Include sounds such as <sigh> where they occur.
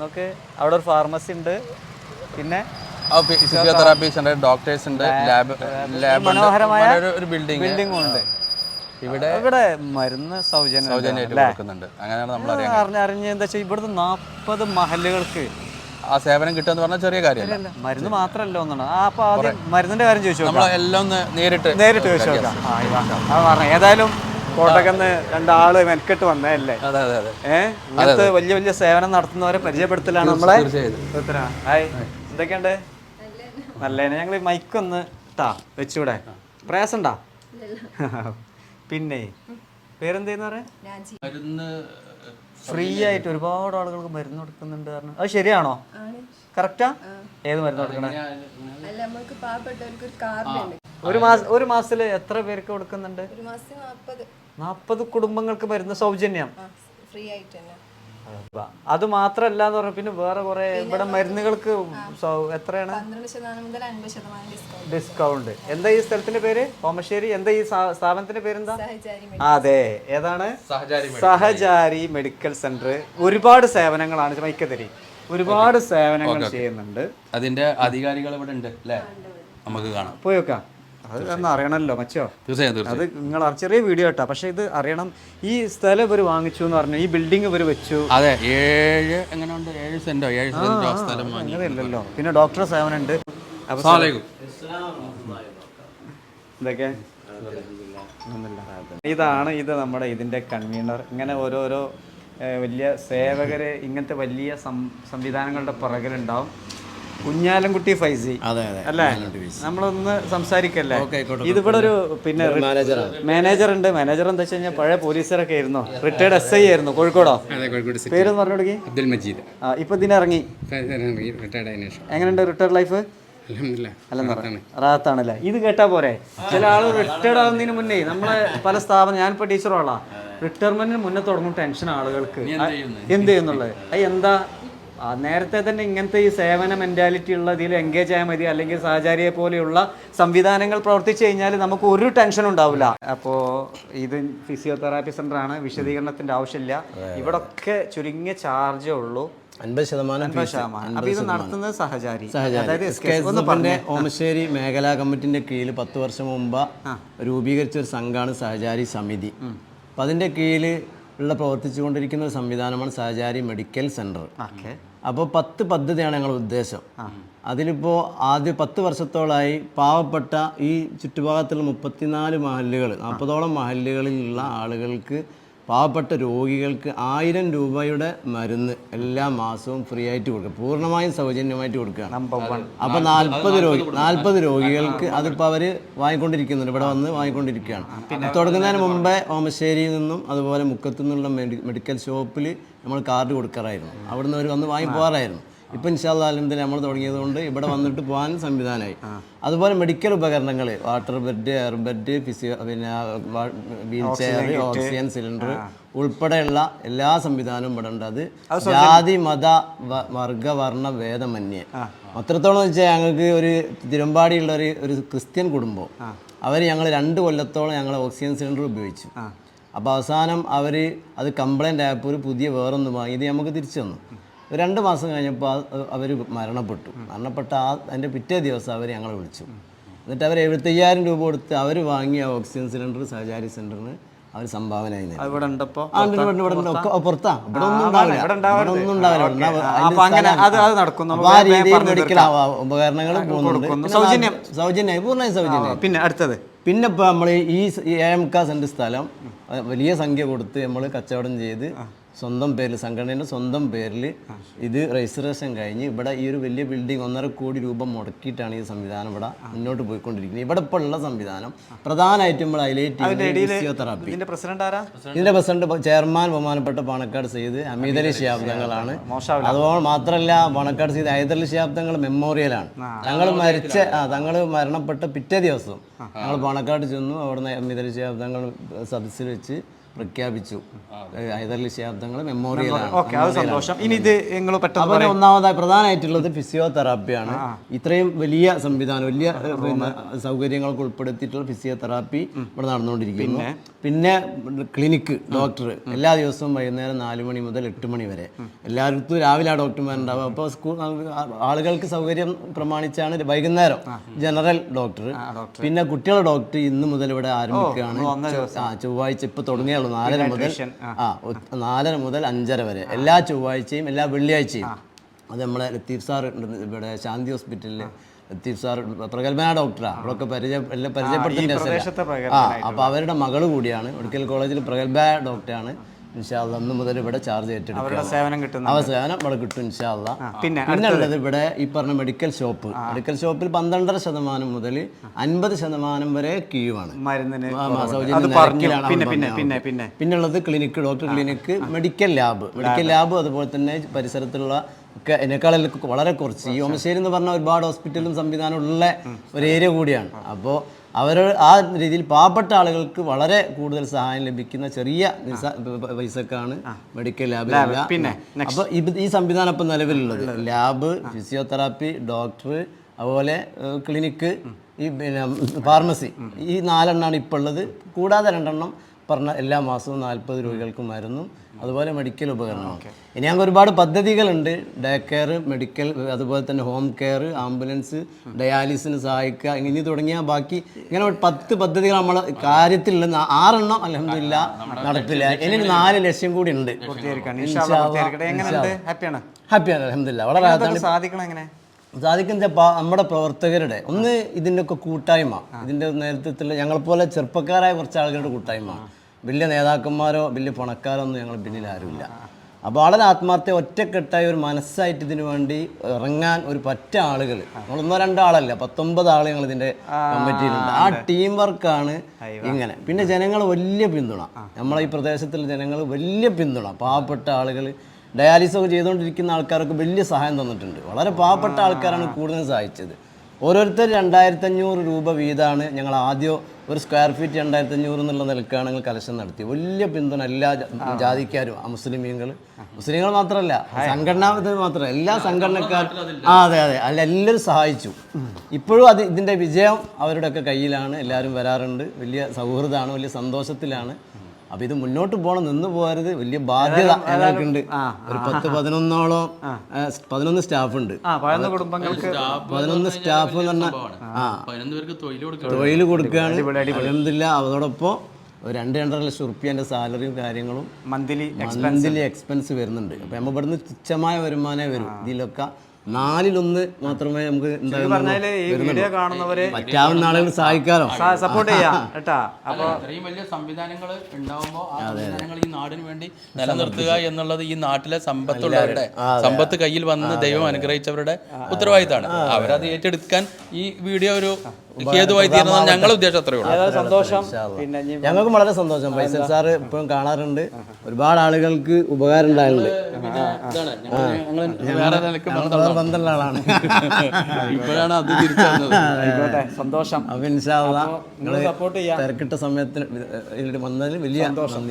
നോക്ക് അവിടെ ഒരു ഫാർമസി ഉണ്ട്. പിന്നെ ഉണ്ട് ഡോക്ടേഴ്സ് ഉണ്ട് ലാബ് ലാബ് മനോഹരമായ ഒരു ബിൽഡിംഗ് ബിൽഡിംഗും ഉണ്ട്. ഇവിടെ ഇവിടെ മരുന്ന് സൗജന്യം സൗജന്യമായിട്ട് കൊടുക്കുന്നുണ്ട്. അങ്ങനെയാണ് നമ്മൾ അറിയാൻ അറിഞ്ഞ അറിഞ്ഞ എന്താ വെച്ചാൽ ഇവിടുന്ന് നാൽപ്പത് മഹലുകൾക്ക് ആ സേവനം കിട്ടുക എന്ന് പറഞ്ഞാൽ ചെറിയ കാര്യമല്ല. മരുന്ന് മാത്രമല്ല ഒന്നാണ് ആ ആദ്യം മരുന്നിന്റെ കാര്യം ചോദിച്ചു നമ്മൾ എല്ലാം നേരിട്ട് നേരിട്ട് ചോദിച്ചു നോക്കാം. ഏതായാലും കോട്ടക്കന്ന് രണ്ടാൾ മെനക്കെട്ട് വന്നതല്ലേ അതെ അതെ അതെ. ഏഹ് ഇങ്ങനത്തെ വലിയ വലിയ സേവനം നടത്തുന്നവരെ പരിചയപ്പെടുത്തലാണ് നമ്മളെ. ഹായ്. എന്തൊക്കെയുണ്ട്? നല്ലതിനെ ഞങ്ങൾ മൈക്കൊന്ന് ഇട്ടാ വെച്ചൂടെ. പ്രയാസണ്ടാ? <laughs> പിന്നെ പേരെന്തേന്ന് പറയാ? ഫ്രീ ആയിട്ട് ഒരുപാട് ആളുകൾക്ക് മരുന്ന് കൊടുക്കുന്നുണ്ട് പറഞ്ഞു. അത് ശരിയാണോ? കറക്റ്റാ? ഏത് മരുന്ന് കൊടുക്കണേ? ഒരു മാസം ഒരു മാസത്തിൽ എത്ര പേർക്ക് കൊടുക്കുന്നുണ്ട്? ഒരു മാസത്തിന് നാൽപ്പത്. നാൽപ്പത് കുടുംബങ്ങൾക്ക് വരുന്ന സൗജന്യം. ഫ്രീ ആയിട്ട് തന്നെ. അത് മാത്രല്ല എന്ന് പറഞ്ഞ പിന്നെ വേറെ കുറെ ഇവിടെ മരുന്നുകൾക്ക് എത്രയാണ്? ഡിസ്കൗണ്ട് എന്താ ഈ സ്ഥലത്തിന്റെ പേര്? ഓമശ്ശേരി. എന്താ ഈ സ്ഥാ- സ്ഥാപനത്തിന്റെ പേരെന്താ? അതെ. ഏതാണ്? സഹചാരി സഹചാരി മെഡിക്കൽ സെന്റർ ഒരുപാട് സേവനങ്ങളാണ് മൈക്കത്തരി ഒരുപാട് സേവനങ്ങൾ ചെയ്യുന്നുണ്ട്. അതിന്റെ അധികാരികൾ ഇവിടെ ഉണ്ട് അല്ലേ? നമുക്ക് കാണാം. പോയി വെക്കാം അത് ഒന്ന് അറിയണമല്ലോ മച്ചോ. തീർച്ചയായും അത് നിങ്ങൾ ചെറിയ വീഡിയോ കേട്ടോ. പക്ഷെ ഇത് അറിയണം. ഈ സ്ഥലം ഇവർ വാങ്ങിച്ചു എന്ന് പറഞ്ഞു. ഈ ബിൽഡിംഗ് ഇവർ വെച്ചു. അതെ ഏഴ് എങ്ങനെയുണ്ട്? ഏഴ് സെന്റോ ഏഴ് സെന്റോ സ്ഥലം അങ്ങനെയല്ലല്ലോ. പിന്നെ ഡോക്ടർ സേവനം ഉണ്ട്. ഇതൊക്കെ ഇതാണ് ഇത് നമ്മുടെ ഇതിന്റെ കൺവീനർ ഇങ്ങനെ ഓരോരോ വലിയ സേവകര് ഇങ്ങനത്തെ വലിയ സംവിധാനങ്ങളുടെ പുറകിലുണ്ടാവും. കുഞ്ഞാലൻകുട്ടി ഫൈസി. അതെ അതെ. അല്ലേ? നമ്മളൊന്ന് സംസാരിക്കല്ലേ? ഇതിവിടെ ഒരു പിന്നെ മാനേജർ ഉണ്ട് മാനേജർ എന്താ വെച്ച് കഴിഞ്ഞാൽ പഴയ പോലീസറൊക്കെ ആയിരുന്നു. റിട്ടയർഡ് എസ് ഐ ആയിരുന്നു. കോഴിക്കോടോ? അതെ കോഴിക്കോട് സിറ്റി പേര് പറഞ്ഞു തുടങ്ങി അബ്ദുൽ മജീദ്. ഇപ്പൊ ഇതിനിറങ്ങി എങ്ങനെയുണ്ട് റിട്ടയർഡ് ലൈഫ് റാത്താണല്ലേ ഇത് കേട്ടാ പോരെ? ചില ആൾ റിട്ടയർഡ് ആവുന്നതിന് മുന്നേ നമ്മളെ പല സ്ഥാപനം ഞാനിപ്പോ ടീച്ചറോളാ റിട്ടയർമെന്റിന് മുന്നേ തുടങ്ങും ടെൻഷൻ ആളുകൾക്ക്. എന്ത് ചെയ്യുന്നുള്ളത്? അത് എന്താ നേരത്തെ തന്നെ ഇങ്ങനത്തെ ഈ സേവന മെന്റാലിറ്റി ഉള്ള ഇതിൽ എൻഗേജ് ആയാൽ മതി. അല്ലെങ്കിൽ സഹചാരിയെ പോലെയുള്ള സംവിധാനങ്ങൾ പ്രവർത്തിച്ചു കഴിഞ്ഞാൽ നമുക്ക് ഒരു ടെൻഷൻ ഉണ്ടാവില്ല. അപ്പോൾ ഇത് ഫിസിയോതെറാപ്പി സെന്റർ ആണ്. വിശദീകരണത്തിന്റെ ആവശ്യമില്ല. ഇവിടെ ഒക്കെ ചുരുങ്ങിയ ചാർജേ ഉള്ളൂ. അൻപത് ശതമാനം സഹചാരി. ഓമശ്ശേരി മേഖലാ കമ്മിറ്റിന്റെ കീഴിൽ പത്ത് വർഷം മുമ്പ് രൂപീകരിച്ച ഒരു സംഘമാണ് സഹചാരി സമിതി. അപ്പം അതിന്റെ കീഴിൽ ഉള്ള പ്രവർത്തിച്ചുകൊണ്ടിരിക്കുന്ന ഒരു സംവിധാനമാണ് സഹചാരി മെഡിക്കൽ സെന്റർ. ഓക്കെ. അപ്പോൾ പത്ത് പദ്ധതിയാണ് ഞങ്ങളുടെ ഉദ്ദേശം. അതിലിപ്പോൾ ആദ്യ പത്ത് വർഷത്തോളമായി പാവപ്പെട്ട ഈ ചുറ്റുഭാഗത്തുള്ള മുപ്പത്തിനാല് മഹല്ലുകൾ നാൽപ്പതോളം മഹല്ലുകളിലുള്ള ആളുകൾക്ക് പാവപ്പെട്ട രോഗികൾക്ക് ആയിരം രൂപയുടെ മരുന്ന് എല്ലാ മാസവും ഫ്രീ ആയിട്ട് കൊടുക്കുക. പൂർണമായും സൗജന്യമായിട്ട് കൊടുക്കുക. അപ്പൊ അപ്പോൾ നാൽപ്പത് രോഗി നാൽപ്പത് രോഗികൾക്ക് അതിപ്പോ അവർ വാങ്ങിക്കൊണ്ടിരിക്കുന്നുണ്ട്. ഇവിടെ വന്ന് വാങ്ങിക്കൊണ്ടിരിക്കുകയാണ്. തുടങ്ങുന്നതിന് മുമ്പേ ഓമശ്ശേരിയിൽ നിന്നും അതുപോലെ മുക്കത്തു നിന്നുള്ള മെഡിക്കൽ ഷോപ്പിൽ നമ്മൾ കാർഡ് കൊടുക്കാറായിരുന്നു. അവിടുന്ന് അവർ വന്ന് വാങ്ങി പോകാറായിരുന്നു ഇപ്പം ഇൻഷാല്ല അലഹമ്മദ് നമ്മൾ തുടങ്ങിയത് കൊണ്ട് ഇവിടെ വന്നിട്ട് പോകാൻ സംവിധാനമായി അതുപോലെ മെഡിക്കൽ ഉപകരണങ്ങൾ water bed air bed physio പിന്നെ വീൽ ചെയർ ഓക്സിജൻ സിലിണ്ടർ ഉൾപ്പെടെയുള്ള എല്ലാ സംവിധാനവും ഇവിടെ ഉണ്ട്. അത് ജാതി മത വർഗ വർണ ഭേദമന്യേ. അത്രത്തോളം വെച്ചാൽ ഞങ്ങൾക്ക് ഒരു തിരുമ്പാടിയുള്ള ഒരു ഒരു ക്രിസ്ത്യൻ കുടുംബം. അവർ ഞങ്ങൾ രണ്ട് കൊല്ലത്തോളം ഞങ്ങൾ ഓക്സിജൻ സിലിണ്ടർ ഉപയോഗിച്ചു. അപ്പോൾ അവസാനം അവർ അത് കംപ്ലൈന്റ് ആയപ്പോൾ ഒരു പുതിയ വേറൊന്ന് വാങ്ങി. ഇത് നമുക്ക് തിരിച്ചു തന്നു. രണ്ട് മാസം കഴിഞ്ഞപ്പോൾ അവർ മരണപ്പെട്ടു. മരണപ്പെട്ട ആ അതിന്റെ പിറ്റേ ദിവസം അവർ ഞങ്ങളെ വിളിച്ചു. എന്നിട്ട് അവർ എഴുപത്തയ്യായിരം രൂപ കൊടുത്ത് അവർ വാങ്ങിയ ഓക്സിജൻ സിലിണ്ടർ സഹചാരി സെന്ററിന് അവർ സംഭാവന. പുറത്താ? ഇവിടെ ഒന്നും ഉണ്ടാവില്ല. മെഡിക്കൽ ഉപകരണങ്ങൾ സൗജന്യം. സൗജന്യം പൂർണമായും സൗജന്യം പിന്നെ അടുത്തത്? പിന്നെ ഇപ്പോൾ നമ്മൾ ഈ ഏഴംകാ സെന്റ് സ്ഥലം വലിയ സംഖ്യ കൊടുത്ത് നമ്മൾ കച്ചവടം ചെയ്ത് സ്വന്തം പേരിൽ സംഘടനയുടെ സ്വന്തം പേരിൽ ഇത് രജിസ്ട്രേഷൻ കഴിഞ്ഞ് ഇവിടെ ഈ ഒരു വലിയ ബിൽഡിംഗ് ഒന്നര കോടി രൂപ മുടക്കിയിട്ടാണ് ഈ സംവിധാനം ഇവിടെ മുന്നോട്ട് പോയിക്കൊണ്ടിരിക്കുന്നത്. ഇവിടെ ഇപ്പോൾ ഉള്ള സംവിധാനം പ്രധാനമായിട്ടും നമ്മൾ ഹൈലൈറ്റ് ഫിസിയോതെറാപ്പി ഇതിന്റെ പ്രസിഡന്റ് ആരാ? ഇതിന്റെ പ്രസിഡന്റ് ചെയർമാൻ ബഹുമാനപ്പെട്ട പണക്കാട് സെയ്ത് അമീതലി അലി ശിഹാബ്ദങ്ങളാണ്. അതുപോലെ മാത്രമല്ല പണക്കാട് സെയ്ത് ഹൈദരലി ശാബ്ദങ്ങൾ മെമ്മോറിയലാണ്. ഞങ്ങൾ മരിച്ച തങ്ങൾ മരണപ്പെട്ട പിറ്റേ ദിവസം ഞങ്ങൾ പണക്കാട് ചെന്നു അവിടുന്ന് ഹമീദ് അലി ശാബ്ദങ്ങൾ സദസ്സിൽ വെച്ച് പ്രഖ്യാപിച്ചു. ഹൈദർലി ശാബ്ദങ്ങൾ മെമ്മോറിയൽ സന്തോഷം. ഇനി ഇത് നിങ്ങൾ പെട്ടെന്ന് ഒന്നാമതായി പ്രധാനമായിട്ടുള്ളത് ഫിസിയോതെറാപ്പിയാണ് ഇത്രയും വലിയ സംവിധാനം വലിയ സൗകര്യങ്ങൾക്ക് ഉൾപ്പെടുത്തിയിട്ടുള്ള ഫിസിയോതെറാപ്പി ഇവിടെ നടന്നുകൊണ്ടിരിക്കുന്നു. പിന്നെ? ക്ലിനിക്ക് ഡോക്ടർ എല്ലാ ദിവസവും വൈകുന്നേരം നാല് മണി മുതൽ എട്ട് മണി വരെ. എല്ലായിടത്തും രാവിലെ ആ ഡോക്ടർമാരുണ്ടാവും അപ്പോൾ സ്കൂൾ ആളുകൾക്ക് സൗകര്യം പ്രമാണിച്ചാണ് വൈകുന്നേരം ജനറൽ ഡോക്ടർ പിന്നെ കുട്ടികളുടെ ഡോക്ടർ ഇന്ന് മുതൽ ഇവിടെ ആരംഭിക്കുകയാണ്. ചൊവ്വാഴ്ച ഇപ്പൊ തുടങ്ങിയുള്ളൂ നാലര മുതൽ ആ. നാലര മുതൽ അഞ്ചര വരെ. എല്ലാ ചൊവ്വാഴ്ചയും എല്ലാ വെള്ളിയാഴ്ചയും. അത് നമ്മളെ ലത്തീഫ് സാർ ഉണ്ട് ഇവിടെ ശാന്തി ഹോസ്പിറ്റലിൽ ലത്തീഫ് സാർ പ്രഗത്ഭന ഡോക്ടറാണ് അവിടെയൊക്കെ പരിചയം എല്ലാം പരിചയപ്പെടുത്തുന്ന പ്രദേശത്തെ ആ അപ്പോൾ അവരുടെ മകൾ കൂടിയാണ് മെഡിക്കൽ കോളേജിൽ പ്രഗത്ഭ ഡോക്ടറാണ്. ഇൻഷാല്ല അന്ന് മുതൽ ഇവിടെ ചാർജ് ഏറ്റെടുക്കും സേവനം കിട്ടും അവ സേവനം ഇവിടെ കിട്ടും ഇൻഷാല്ല പിന്നെ ഉള്ളത് ഇവിടെ ഈ പറഞ്ഞ മെഡിക്കൽ ഷോപ്പ് മെഡിക്കൽ ഷോപ്പിൽ പന്ത്രണ്ടര ശതമാനം മുതൽ അൻപത് ശതമാനം വരെ ക്യൂ ആണ് ആ, കുറവുണ്ട്. സൗജന്യ പിന്നെ പിന്നുള്ളത് clinic doctor clinic medical lab medical lab അതുപോലെ തന്നെ പരിസരത്തുള്ള ഒക്കെ എന്നെക്കാളെല്ലാം വളരെ കുറച്ച്. ഈ ഓമശ്ശേരി എന്ന് പറഞ്ഞ ഒരുപാട് ഹോസ്പിറ്റലും സംവിധാനം ഉള്ള ഒരു ഏരിയ കൂടിയാണ്. അപ്പോൾ അവർ ആ രീതിയിൽ പാവപ്പെട്ട ആളുകൾക്ക് വളരെ കൂടുതൽ സഹായം ലഭിക്കുന്ന ചെറിയ പൈസക്കാണ് മെഡിക്കൽ ലാബ് പിന്നെ അപ്പോൾ ഈ സംവിധാനം ഇപ്പം നിലവിലുള്ളത്. ലാബ് ഫിസിയോതെറാപ്പി ഡോക്ടർ അതുപോലെ ക്ലിനിക്ക് ഈ പിന്നെ ഫാർമസി ഈ നാലെണ്ണമാണ് ഇപ്പോൾ ഉള്ളത്. കൂടാതെ രണ്ടെണ്ണം പറഞ്ഞ എല്ലാ മാസവും നാൽപ്പത് രോഗികൾക്കും മരുന്നും അതുപോലെ മെഡിക്കൽ ഉപകരണവും. ഇനി ഞങ്ങൾക്ക് ഒരുപാട് പദ്ധതികളുണ്ട്. ഡേ കെയർ മെഡിക്കൽ അതുപോലെ തന്നെ ഹോം കെയർ ആംബുലൻസ് ഡയാലിസിന് സഹായിക്കുക ഇനി തുടങ്ങിയ ബാക്കി ഇങ്ങനെ പത്ത് പദ്ധതികൾ നമ്മൾ കാര്യത്തിലുള്ള ആറെണ്ണം അലഹമില്ല നടപ്പില്ല ഇനി നാല് ലക്ഷ്യം കൂടി ഉണ്ട്. ഹാപ്പിയാണ്? അലഹമില്ല വളരെ സാധിക്കണം എങ്ങനെ സാധിക്കുന്ന നമ്മുടെ പ്രവർത്തകരുടെ. ഒന്ന് ഇതിന്റെയൊക്കെ കൂട്ടായ്മ. ഇതിന്റെ നേതൃത്വത്തിൽ ഞങ്ങളെപ്പോലെ ചെറുപ്പക്കാരായ കുറച്ച് ആളുകളുടെ കൂട്ടായ്മ. വലിയ നേതാക്കന്മാരോ വലിയ പണക്കാരോ ഒന്നും ഞങ്ങൾ പിന്നിൽ ആരുമില്ല. അപ്പോൾ വളരെ ആത്മാർത്ഥ ഒറ്റക്കെട്ടായ ഒരു മനസ്സായിട്ട് ഇതിനു വേണ്ടി ഇറങ്ങാൻ ഒരു പറ്റ ആളുകൾ. നമ്മളൊന്നോ രണ്ടോ ആളല്ല പത്തൊമ്പത് ആൾ ഞങ്ങൾ ഇതിന്റെ കമ്മിറ്റിയിലുണ്ട്. ആ ടീം വർക്കാണ് ഇങ്ങനെ. പിന്നെ ജനങ്ങൾ വലിയ പിന്തുണ. നമ്മളെ ഈ പ്രദേശത്തിലെ ജനങ്ങൾ വലിയ പിന്തുണ. പാവപ്പെട്ട ആളുകൾ ഡയാലിസിസ് ഒക്കെ ചെയ്തുകൊണ്ടിരിക്കുന്ന ആൾക്കാർക്ക് വലിയ സഹായം തന്നിട്ടുണ്ട്. വളരെ പാവപ്പെട്ട ആൾക്കാരാണ് കൂടുതൽ സഹായിച്ചത്. ഓരോരുത്തർ രണ്ടായിരത്തി അഞ്ഞൂറ് രൂപ വീതമാണ് ഞങ്ങൾ ആദ്യം ഒരു സ്ക്വയർ ഫീറ്റ് രണ്ടായിരത്തി അഞ്ഞൂറ് എന്നുള്ള നിലക്കാണ് ഞങ്ങൾ കലശൻ നടത്തി വലിയ പിന്തുണ എല്ലാ ജാതിക്കാരും ആ മുസ്ലിമീങ്ങൾ. മുസ്ലിങ്ങൾ മാത്രമല്ല സംഘടനാ മാത്രമല്ല എല്ലാ സംഘടനക്കാരും ആ അതെ അതെ. അല്ല എല്ലാവരും സഹായിച്ചു. ഇപ്പോഴും അത് ഇതിന്റെ വിജയം അവരുടെയൊക്കെ കയ്യിലാണ്. എല്ലാവരും വരാറുണ്ട്. വലിയ സൗഹൃദമാണ് വലിയ സന്തോഷത്തിലാണ്. അപ്പൊ ഇത് മുന്നോട്ട് പോകണം നിന്ന് പോകരുത്. വലിയ ബാധ്യത ഞങ്ങൾക്കുണ്ട്. ഒരു പത്ത് പതിനൊന്നോളം പതിനൊന്ന് സ്റ്റാഫ് ഉണ്ട് ആ പഴന്ന കുടുംബങ്ങൾക്ക് പതിനൊന്ന് സ്റ്റാഫ് എന്ന് പറഞ്ഞാൽ തൊഴിൽ കൊടുക്കുക തൊഴിൽ കൊടുക്കുകയാണ്. അലഹമില്ല അതോടൊപ്പം ഒരു രണ്ട് രണ്ടര ലക്ഷം റുപ്യന്റെ സാലറിയും കാര്യങ്ങളും മന്ത്ലി മന്ത്ലി എക്സ്പെൻസ് വരുന്നുണ്ട്. അപ്പൊ നമ്മൾ ഇവിടുന്ന് തുച്ഛമായ വരുമാനമേ വരും. ഇതിലൊക്കെ നാലിലൊന്ന് മാത്രമേ നമുക്ക് പറഞ്ഞാൽ ഈ വീഡിയോ കാണുന്നവരെ പറ്റാവുന്ന ആളുകൾ സഹായിക്കാലോ? സപ്പോർട്ട് ചെയ്യാം കേട്ടാ. അപ്പൊ ഇത്രയും വലിയ സംവിധാനങ്ങൾ ഉണ്ടാവുമ്പോൾ ആ സംവിധാനങ്ങൾ ഈ നാടിന് വേണ്ടി നിലനിർത്തുക എന്നുള്ളത് ഈ നാട്ടിലെ സമ്പത്തുള്ളവരുടെ സമ്പത്ത് കയ്യിൽ വന്ന് ദൈവം അനുഗ്രഹിച്ചവരുടെ ഉത്തരവാദിത്തമാണ്. അവരത് ഏറ്റെടുക്കാൻ ഈ വീഡിയോ ഒരു ഹേതുവായി ഞങ്ങളുടെ ഉദ്ദേശം അത്രയേ ഉള്ളൂ. ഏതായാലും സന്തോഷം. പിന്നെ ഇനി ഞങ്ങൾക്കും വളരെ സന്തോഷം. ഫൈസൽ സാർ ഇപ്പോഴും കാണാറുണ്ട്. ഒരുപാട് ആളുകൾക്ക് ഉപകാരം ഉണ്ടായിട്ടുണ്ട്. ഇതാണ്. ഞങ്ങൾ വേറെ നിലയ്ക്ക് വേറെ ബന്ധമുള്ള ആളാണ്. <laughs> ഇപ്പോഴാണ് അത് തിരിച്ചറിഞ്ഞത് ആയിക്കോട്ടെ. സന്തോഷം. അപ്പൊ ഇൻഷാ അള്ളാ നിങ്ങൾ സപ്പോർട്ട് ചെയ്യാം. തിരക്കിട്ട സമയത്തിന് വന്നതിൽ വലിയ നന്ദി.